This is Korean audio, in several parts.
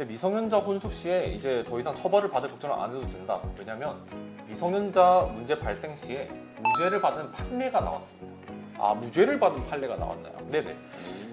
근데 미성년자 혼숙 시에 이제 더 이상 처벌을 받을 걱정을 안 해도 된다. 왜냐면 미성년자 문제 발생 시에 무죄를 받은 판례가 나왔습니다. 아 무죄를 받은 판례가 나왔나요? 네네.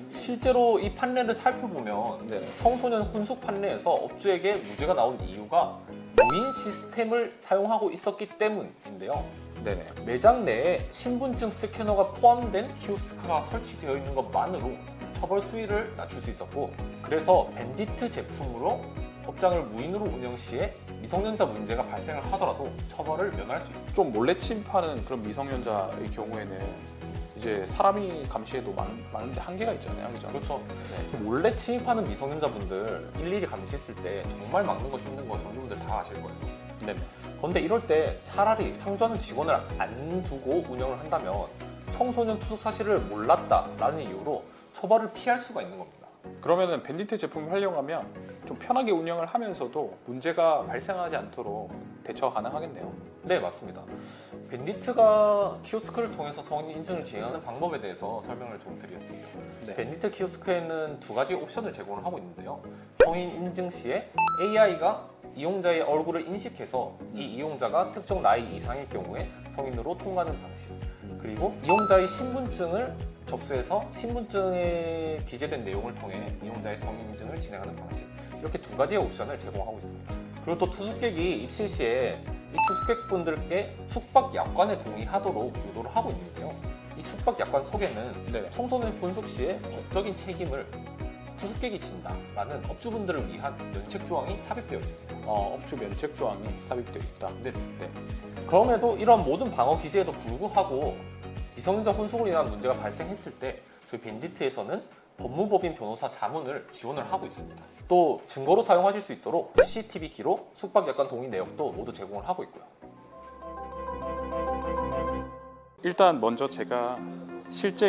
실제로 이 판례를 살펴보면 네. 청소년 혼숙 판례에서 업주에게 무죄가 나온 이유가 무인 시스템을 사용하고 있었기 때문인데요. 네네. 매장 내에 신분증 스캐너가 포함된 키오스크가 설치되어 있는 것만으로 처벌 수위를 낮출 수 있었고 그래서 밴디트 제품으로 업장을 무인으로 운영 시에 미성년자 문제가 발생을 하더라도 처벌을 면할 수 있습니다. 좀 몰래 침입하는 그런 미성년자의 경우에는 이제 사람이 감시해도 많은, 많은데 한계가 있잖아요. 그죠? 그렇죠. 몰래 침입하는 미성년자분들 일일이 감시했을 때 정말 막는 거 힘든 거 전주분들 다 아실 거예요. 네네. 그런데 이럴 때 차라리 상주하는 직원을 안 두고 운영을 한다면 청소년 투숙 사실을 몰랐다라는 이유로 처벌을 피할 수가 있는 겁니다. 그러면은 밴디트 제품을 활용하면 좀 편하게 운영을 하면서도 문제가 발생하지 않도록 대처가 가능하겠네요. 네, 맞습니다. 밴디트가 키오스크를 통해서 성인 인증을 진행하는 방법에 대해서 설명을 좀 드리겠습니다. 네. 밴디트 키오스크에는 두 가지 옵션을 제공을 하고 있는데요. 성인 인증 시에 AI가 이용자의 얼굴을 인식해서 이 이용자가 특정 나이 이상일 경우에 성인으로 통과하는 방식. 그리고 이용자의 신분증을 접수해서 신분증에 기재된 내용을 통해 이용자의 성인 인증을 진행하는 방식. 이렇게 두 가지의 옵션을 제공하고 있습니다. 그리고 또 투숙객이 입실 시에 이 투숙객분들께 숙박 약관에 동의하도록 유도를 하고 있는데요. 이 숙박 약관 속에는 네네. 청소년 혼숙 시에 법적인 책임을 투숙객이 진다라는 업주분들을 위한 면책 조항이 삽입되어 있습니다. 어, 업주 면책 조항이 삽입되어 있다. 네. 그럼에도 이러한 모든 방어 기제에도 불구하고 미성년자 혼숙으로 인한 문제가 발생했을 때 저희 밴디트에서는 법무법인 변호사 자문을 지원을 하고 있습니다. 또 증거로 사용하실 수 있도록 CCTV 기록, 숙박 약관 동의 내역도 모두 제공을 하고 있고요. 일단 먼저 제가 실제